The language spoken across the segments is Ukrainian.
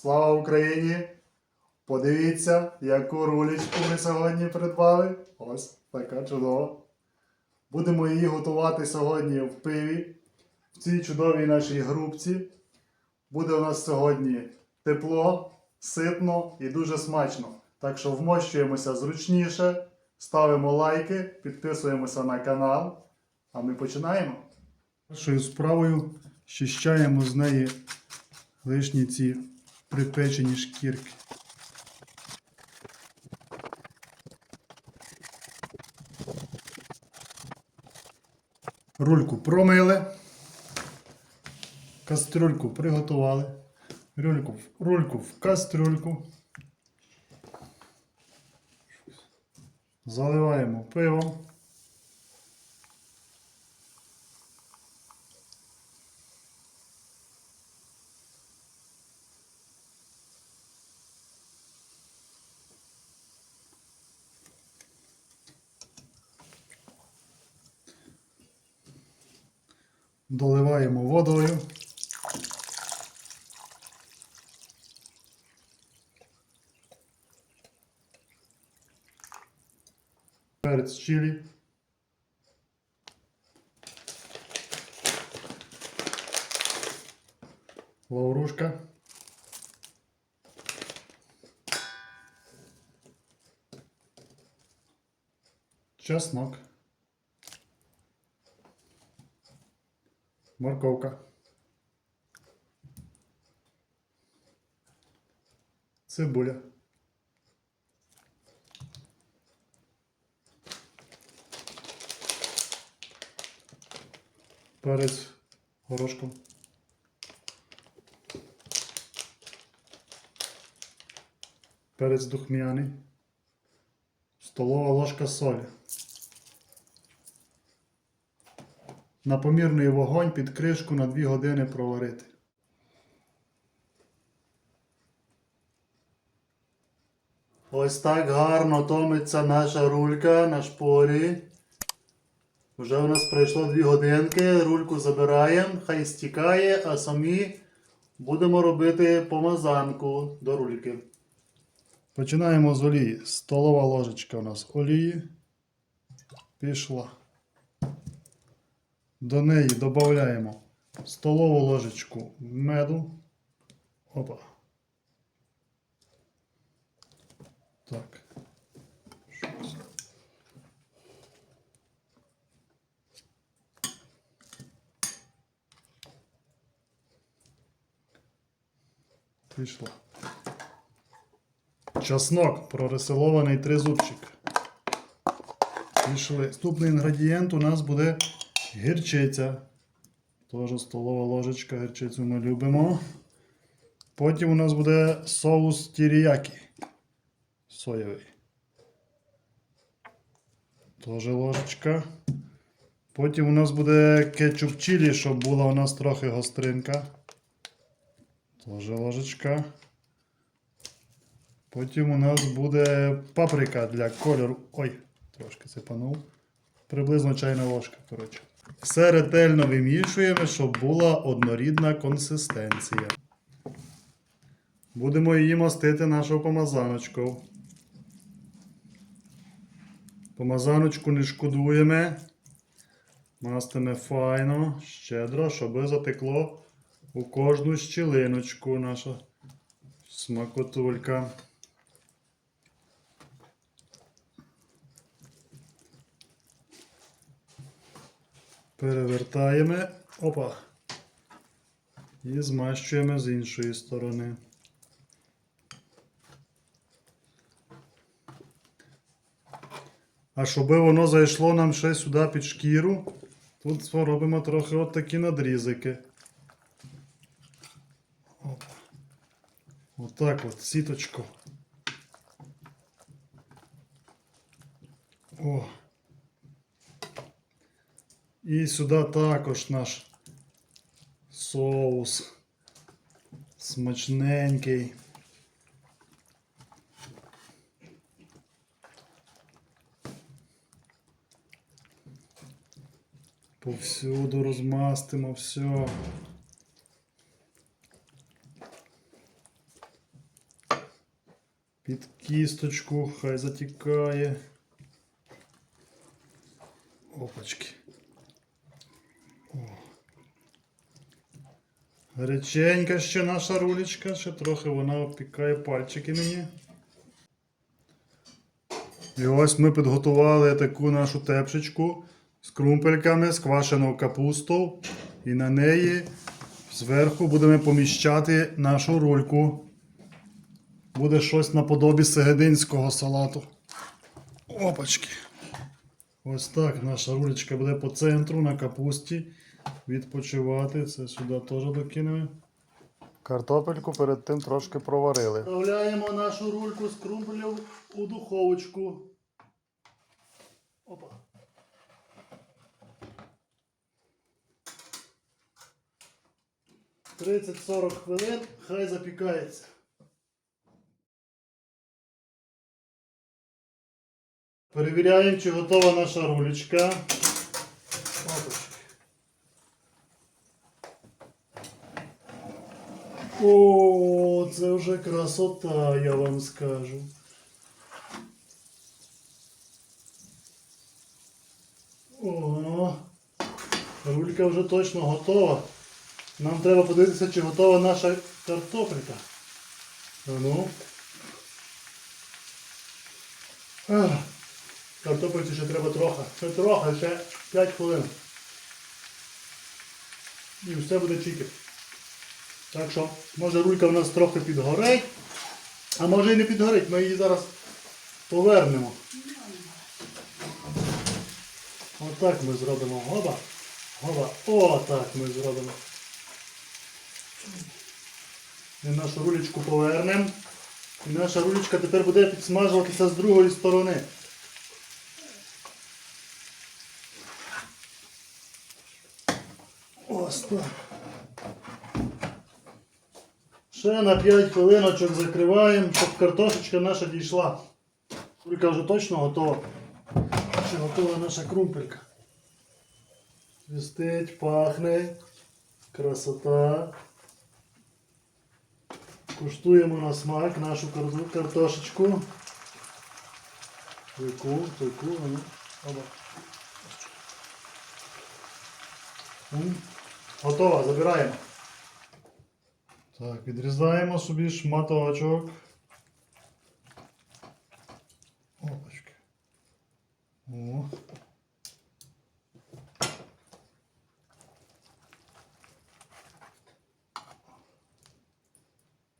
Слава Україні! Подивіться, яку рулечку ми сьогодні придбали. Ось така чудова. Будемо її готувати сьогодні в пиві, в цій чудовій нашій грубці. Буде у нас сьогодні тепло, ситно і дуже смачно. Так що вмощуємося зручніше, ставимо лайки, підписуємося на канал. А ми починаємо. Першою справою щищаємо з неї лишні ці припечені шкірки. Рульку промили. Кастрюльку приготували. Рульку, рульку в кастрюльку. Заливаємо пивом. Доливаємо водою. Перець чилі. Лаврушка. Чеснок. Морковка. Цибуля. Перець горошком. Перець духмяний. Столова ложка солі. На помірний вогонь під кришку на 2 години проварити. Ось так гарно томиться наша рулька на шпорі. Вже у нас пройшло 2 годинки, рульку забираємо, хай стікає, а самі будемо робити помазанку до рульки. Починаємо з олії. Столова ложечка у нас олії. Пішла. До неї додаємо столову ложечку меду. Опа. Так. Пішла. Часнок прорисилований тризубчик. Пішли. Наступний інгредієнт у нас буде гірчиця. Теж столова ложечка, гірчицю ми любимо. Потім у нас буде соус тіріякі. Соєвий. Теж ложечка. Потім у нас буде кетчуп чилі, щоб була у нас трохи гостринка. Теж ложечка. Потім у нас буде паприка для кольору. Ой, трошки сипанув. Приблизно чайна ложка, коротше. Все ретельно вимішуємо, щоб була однорідна консистенція. Будемо її мастити нашу помазаночку. Помазаночку не шкодуємо. Мастимо файно, щедро, щоб затекло у кожну щілиночку наша смакотулька. Перевертаємо. Опа. І змащуємо з іншої сторони. А щоб воно зайшло нам ще сюди під шкіру, тут робимо трохи от такі надрізики. Отак от, сіточку. О. І сюди також наш соус смачненький. Повсюду розмастимо все. Під кісточку, хай затікає. Опачки. Гаряченька ще наша рулечка, ще трохи вона обпікає пальчики мені. І ось ми підготували таку нашу тепшечку з крумпельками, з квашену капусту. І на неї зверху будемо поміщати нашу рульку. Буде щось наподобі сегединського салату. Опачки. Ось так наша рулечка буде по центру на капусті відпочивати. Це сюди теж докинемо. Картопельку перед тим трошки проварили. Вставляємо нашу рульку з крумпелів у духовочку. Опа. Тридцять-сорок хвилин, хай запікається. Перевіряємо, чи готова наша рулечка. О, це вже красота, я вам скажу. О, рулька вже точно готова. Нам треба подивитися, чи готова наша картопелька. Ну. Картопельці ще треба трохи. Ще трохи, ще 5 хвилин. І все буде чики. Так що, може рулька в нас трохи підгорить, а може і не підгорить, ми її зараз повернемо. Отак ми зробимо. Гоба. Гоба. Отак ми зробимо. І нашу рулечку повернемо. І наша рулечка тепер буде підсмажуватися з другої сторони. Ось так. Ще на 5 хвилиночок закриваємо, щоб картошечка наша дійшла. Рулька вже точно готова. Ще готова наша крумпелька. Свистить, пахне. Красота. Куштуємо на смак нашу картошечку. Таку, таку, ну, оба. М, Готова, забираємо. Так, відрізаємо собі шматочок. Опачки. О.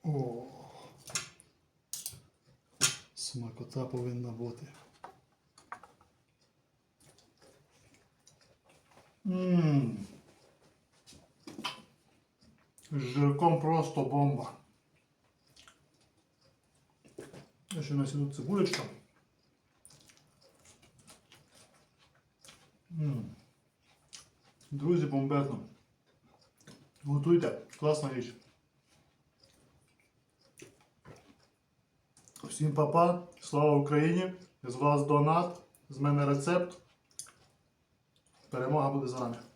О. Смакота повинна бути. Ммм. З просто бомба. Ще у нас ідуть цибулечка. Друзі, бомбезно. Готуйте. Класна річ. Всім папа, слава Україні! З вас донат, з мене рецепт. Перемога буде за нами.